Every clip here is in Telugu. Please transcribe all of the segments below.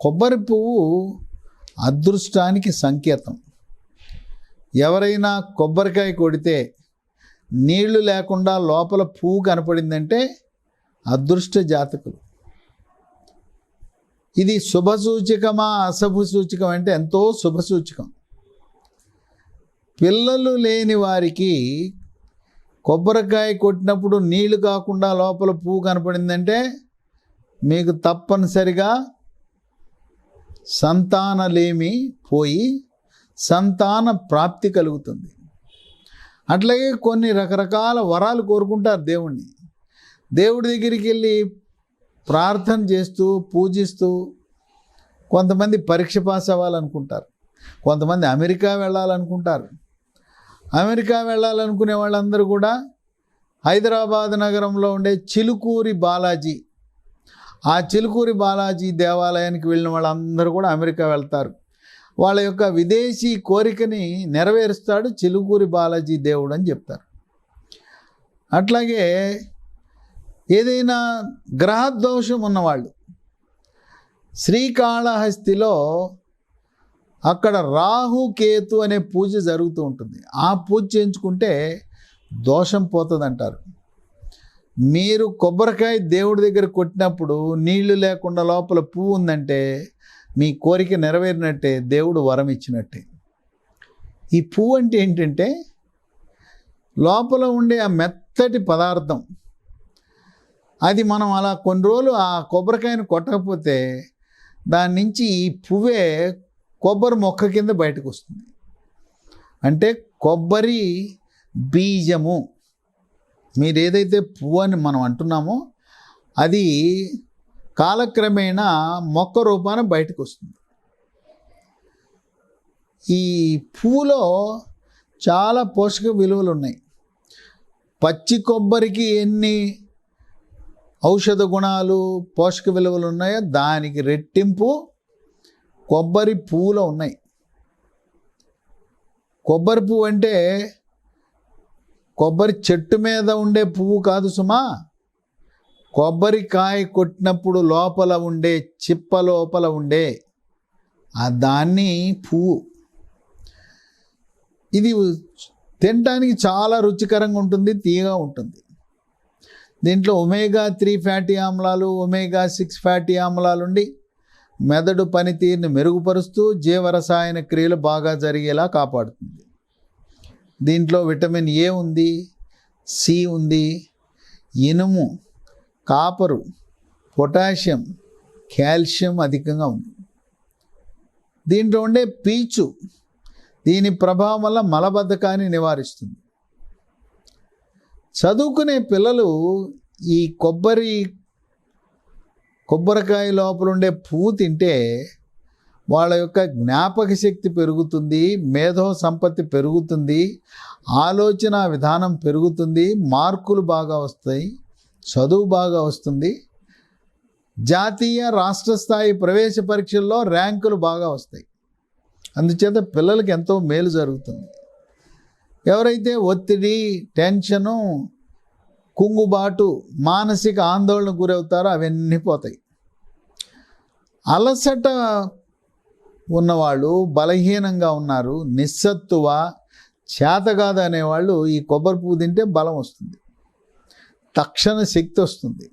కొబ్బరి పువ్వు అదృష్టానికి సంకేతం. ఎవరైనా కొబ్బరికాయ కొడితే నీళ్ళు లేకుండా లోపల పువ్వు కనపడిందంటే అదృష్ట జాతకులు. ఇది శుభ సూచకమా అశుభ సూచకం అంటే ఎంతో శుభ సూచకం పిల్లలు లేని వారికి కొబ్బరికాయ కొట్టినప్పుడు నీళ్ళు కాకుండా లోపల పువ్వు కనపడిందంటే మీకు తప్పనిసరిగా సంతానలేమి పోయి సంతాన ప్రాప్తి కలుగుతుంది. అట్లాగే కొన్ని రకరకాల వరాలు కోరుకుంటారు దేవుణ్ణి. దేవుడి దగ్గరికి వెళ్ళి ప్రార్థన చేస్తూ పూజిస్తూ కొంతమంది పరీక్ష పాస్ అవ్వాలనుకుంటారు. కొంతమంది అమెరికా వెళ్ళాలనుకుంటారు. అమెరికా వెళ్ళాలనుకునే వాళ్ళందరూ కూడా హైదరాబాద్ నగరంలో ఉండే చిలుకూరి బాలాజీ ఆ చిలుకూరి బాలాజీ దేవాలయానికి వెళ్ళిన వాళ్ళందరూ కూడా అమెరికా వెళ్తారు. వాళ్ళ యొక్క విదేశీ కోరికని నెరవేరుస్తాడు చిలుకూరి బాలాజీ దేవుడు అని చెప్తారు. అట్లాగే ఏదైనా గ్రహదోషం ఉన్నవాళ్ళు శ్రీకాళహస్తిలో అక్కడ రాహు కేతు అనే పూజ జరుగుతూ ఉంటుంది. ఆ పూజ చేయించుకుంటే దోషం పోతుంది అంటారు మీరు కొబ్బరికాయ దేవుడి దగ్గర కొట్టినప్పుడు నీళ్ళు లేకుండా లోపల పువ్వు ఉందంటే మీ కోరిక నెరవేరినట్టే దేవుడు వరం ఇచ్చినట్టే. ఈ పువ్వు అంటే ఏంటంటే లోపల ఉండే ఆ మెత్తటి పదార్థం. అది మనం అలా కొన్ని రోజులు ఆ కొబ్బరికాయను కొట్టకపోతే దాని నుంచి ఈ పువ్వే కొబ్బరి మొక్క కింద బయటకు వస్తుంది. అంటే కొబ్బరి బీజము. మీరు ఏదైతే పువ్వు అని మనం అంటున్నామో అది కాలక్రమేణా మొక్క రూపాన బయటకు వస్తుంది ఈ పువ్వులో చాలా పోషక విలువలు ఉన్నాయి పచ్చి కొబ్బరికి ఎన్ని ఔషధ గుణాలు పోషక విలువలు ఉన్నాయో దానికి రెట్టింపు కొబ్బరి పువ్వులో ఉన్నాయి. కొబ్బరి పువ్వు అంటే కొబ్బరి చెట్టు మీద ఉండే పువ్వు కాదు సుమా. కొబ్బరికాయ కొట్టినప్పుడు లోపల ఉండే చిప్ప లోపల ఉండే ఆ దాన్ని పువ్వు. ఇది తినడానికి చాలా రుచికరంగా ఉంటుంది తీయగా ఉంటుంది. దీంట్లో ఒమేగా త్రీ ఫ్యాటీ ఆమ్లాలు ఒమేగా సిక్స్ ఫ్యాటీ ఆమ్లాలు ఉండి మెదడు పనితీరుని మెరుగుపరుస్తూ జీవరసాయన క్రియలు బాగా జరిగేలా కాపాడుతుంది. దీంట్లో విటమిన్ ఏ ఉంది సి ఉంది ఇనుము కాపరు పొటాషియం కాల్షియం అధికంగా ఉంది. దీంట్లో ఉండే పీచు దీని ప్రభావం వల్ల మలబద్ధకాన్ని నివారిస్తుంది. చదువుకునే పిల్లలు ఈ కొబ్బరి కొబ్బరికాయ లోపల ఉండే పువ్వు తింటే వాళ్ళ యొక్క జ్ఞాపక శక్తి పెరుగుతుంది మేధో సంపత్తి పెరుగుతుంది ఆలోచన విధానం పెరుగుతుంది మార్కులు బాగా వస్తాయి చదువు బాగా వస్తుంది. జాతీయ రాష్ట్ర స్థాయి ప్రవేశ పరీక్షల్లో ర్యాంకులు బాగా వస్తాయి. అందుచేత పిల్లలకి ఎంతో మేలు జరుగుతుంది. ఎవరైతే ఒత్తిడి టెన్షను కుంగుబాటు మానసిక ఆందోళన గురవుతారో అవన్నీ పోతాయి. అలసట ఉన్నవాళ్ళు బలహీనంగా ఉన్నారు నిస్సత్తువ చేతగాదు అనేవాళ్ళు ఈ కొబ్బరి పువ్వు తింటే బలం వస్తుంది. తక్షణ శక్తి వస్తుంది.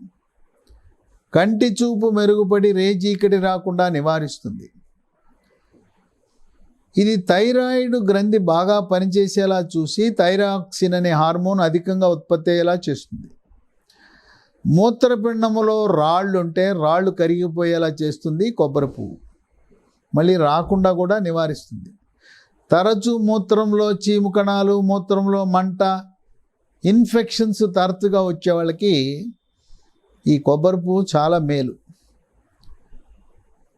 కంటి చూపు మెరుగుపడి రేచీకటి రాకుండా నివారిస్తుంది. ఇది థైరాయిడ్ గ్రంథి బాగా పనిచేసేలా చూసి థైరాక్సిన్ అనే హార్మోన్ అధికంగా ఉత్పత్తి అయ్యేలా చేస్తుంది. మూత్రపిండములో రాళ్ళు ఉంటే రాళ్ళు కరిగిపోయేలా చేస్తుంది కొబ్బరి పువ్వు. మళ్ళీ రాకుండా కూడా నివారిస్తుంది. తరచూ మూత్రంలో చీము కణాలు మూత్రంలో మంట ఇన్ఫెక్షన్స్ తరచుగా వచ్చే వాళ్ళకి ఈ కొబ్బరి పువ్వు చాలా మేలు.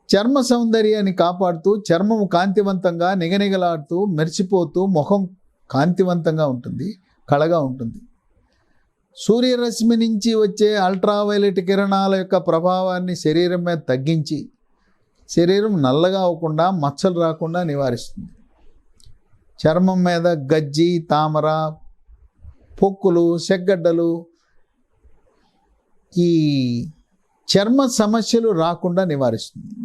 చర్మ సౌందర్యాన్ని కాపాడుతూ చర్మము కాంతివంతంగా నిగనిగలాడుతూ మెరిసిపోతూ ముఖం కాంతివంతంగా ఉంటుంది కళగా ఉంటుంది. సూర్యరశ్మి నుంచి వచ్చే అల్ట్రావైలెట్ కిరణాల యొక్క ప్రభావాన్ని శరీరం మీద తగ్గించి శరీరం నల్లగా అవ్వకుండా మచ్చలు రాకుండా నివారిస్తుంది. చర్మం మీద గజ్జి తామర పొక్కులు సెగ్గడ్డలు ఈ చర్మ సమస్యలు రాకుండా నివారిస్తుంది.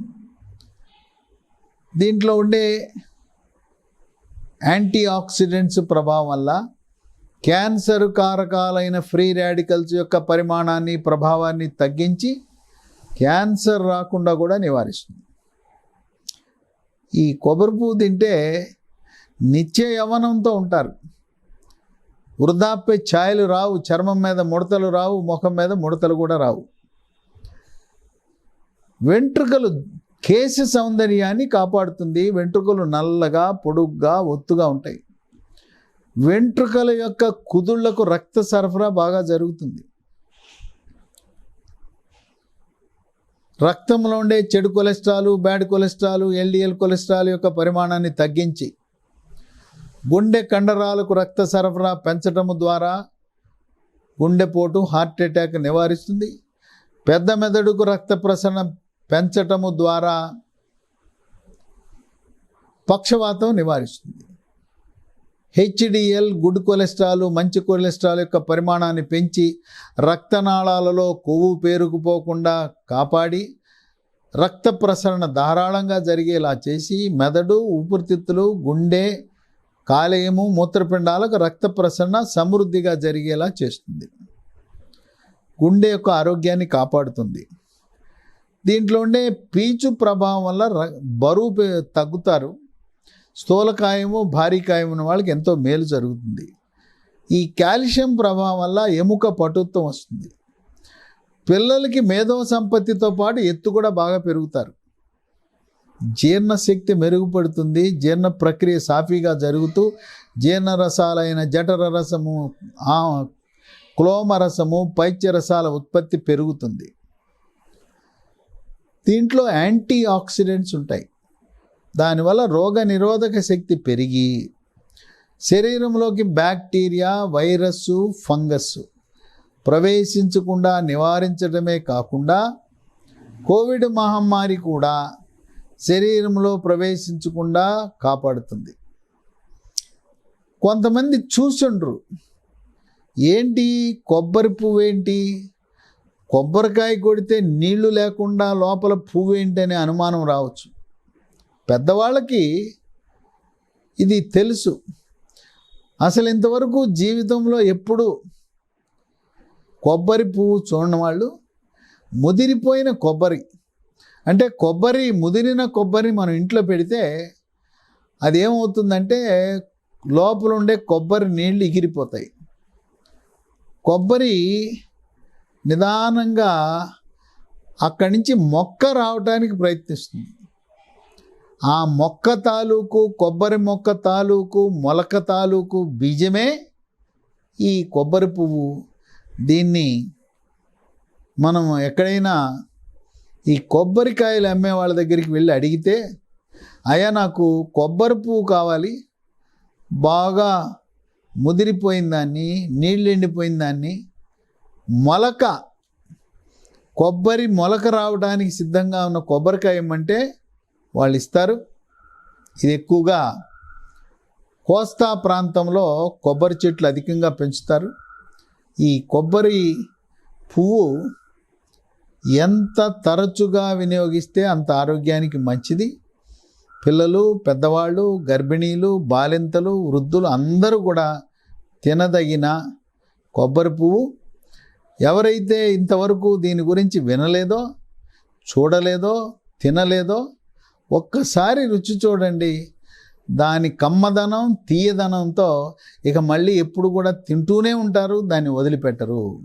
దీంట్లో ఉండే యాంటీ ఆక్సిడెంట్స్ ప్రభావం వల్ల క్యాన్సర్ కారకాలైన ఫ్రీ రాడికల్స్ యొక్క పరిమాణాన్ని ప్రభావాన్ని తగ్గించి క్యాన్సర్ రాకుండా కూడా నివారిస్తుంది. ఈ కొబ్బరి పువ్వు తింటే నిత్య యవనంతో ఉంటారు. వృద్ధాప్య ఛాయలు రావు చర్మం మీద ముడతలు రావు ముఖం మీద ముడతలు కూడా రావు. వెంట్రుకలు కేశ సౌందర్యాన్ని కాపాడుతుంది. వెంట్రుకలు నల్లగా పొడుగ్గా ఒత్తుగా ఉంటాయి. వెంట్రుకల యొక్క కుదుళ్ళకు రక్త సరఫరా బాగా జరుగుతుంది. రక్తంలో ఉండే చెడు cholesterol bad cholesterol LDL cholesterol యొక్క పరిమాణాన్ని తగ్గించి గుండె కండరాలకు రక్త సరఫరా పెంచటము ద్వారా గుండెపోటు హార్ట్ అటాక్ నివారిస్తుంది. పెద్ద మెదడుకు రక్త ప్రసరణ పెంచటము ద్వారా పక్షవాతం నివారిస్తుంది. హెచ్డిఎల్ గుడ్ కొలెస్ట్రాల్ మంచి కొలెస్ట్రాల్ యొక్క పరిమాణాన్ని పెంచి రక్తనాళాలలో కొవ్వు పేరుకుపోకుండా కాపాడి రక్త ప్రసరణ ధారాళంగా జరిగేలా చేసి మెదడు ఊపిరితిత్తులు గుండె కాలేయము మూత్రపిండాలకు రక్త ప్రసరణ సమృద్ధిగా జరిగేలా చేస్తుంది. గుండె యొక్క ఆరోగ్యాన్ని కాపాడుతుంది. దీంట్లో ఉండే పీచు ప్రభావం వల్ల ర- బరువు తగ్గుతారు. స్థూలకాయము భారీ కాయం ఉన్న వాళ్ళకి ఎంతో మేలు జరుగుతుంది. ఈ కాల్షియం ప్రభావం వల్ల ఎముక పటుత్వం వస్తుంది. పిల్లలకి మేధో సంపత్తితో పాటు ఎత్తు కూడా బాగా పెరుగుతారు. జీర్ణశక్తి మెరుగుపడుతుంది జీర్ణ ప్రక్రియ సాఫీగా జరుగుతూ జీర్ణ రసాలైన జఠర రసము క్లోమ రసము పైత్య రసాల ఉత్పత్తి పెరుగుతుంది. దీంట్లో యాంటీ ఆక్సిడెంట్స్ ఉంటాయి. దానివల్ల రోగ నిరోధక శక్తి పెరిగి శరీరంలోకి బ్యాక్టీరియా వైరస్సు ఫంగస్ ప్రవేశించకుండా నివారించడమే కాకుండా కోవిడ్ మహమ్మారి కూడా శరీరంలో ప్రవేశించకుండా కాపాడుతుంది. కొంతమంది చూసుండ్రు ఏంటి కొబ్బరి పువ్వు ఏంటి? కొబ్బరికాయ కొడితే నీళ్ళు లేకుండా లోపల పువ్వు ఏంటి? అనే అనుమానం రావచ్చు. పెద్దవాళ్ళకి ఇది తెలుసు. అసలు ఇంతవరకు జీవితంలో ఎప్పుడు కొబ్బరి పువ్వు చూడని వాళ్ళు ముదిరిపోయిన కొబ్బరి అంటే కొబ్బరి ముదిరిన కొబ్బరి మనం ఇంట్లో పెడితే అది ఏమవుతుందంటే లోపల ఉండే కొబ్బరి నీళ్ళు ఎగిరిపోతాయి. కొబ్బరి నిదానంగా అక్కడి నుంచి మొక్క రావడానికి ప్రయత్నిస్తుంది. ఆ మొక్క తాలూకు కొబ్బరి మొక్క తాలూకు మొలక తాలూకు బీజమే ఈ కొబ్బరి పువ్వు. దీన్ని మనం ఎక్కడైనా ఈ కొబ్బరికాయలు అమ్మే వాళ్ళ దగ్గరికి వెళ్ళి అడిగితే అయ్యా నాకు కొబ్బరి పువ్వు కావాలి. బాగా ముదిరిపోయిన దాన్ని నీళ్ళు ఎండిపోయిన దాన్ని మొలక కొబ్బరి మొలక రావడానికి సిద్ధంగా ఉన్న కొబ్బరికాయ ఏమంటే వాళ్ళు ఇస్తారు ఇది ఎక్కువగా కోస్తా ప్రాంతంలో కొబ్బరి చెట్లు అధికంగా పెంచుతారు. ఈ కొబ్బరి పువ్వు ఎంత తరచుగా వినియోగిస్తే అంత ఆరోగ్యానికి మంచిది. పిల్లలు పెద్దవాళ్ళు గర్భిణీలు బాలింతలు వృద్ధులు అందరూ కూడా తినదగిన కొబ్బరి పువ్వు. ఎవరైతే ఇంతవరకు దీని గురించి వినలేదో చూడలేదో తినలేదో ఒక్కసారి రుచి చూడండి. దాని కమ్మదనం తీయదనంతో ఇక మళ్ళీ ఎప్పుడు కూడా తింటూనే ఉంటారు దాన్ని వదిలిపెట్టరు.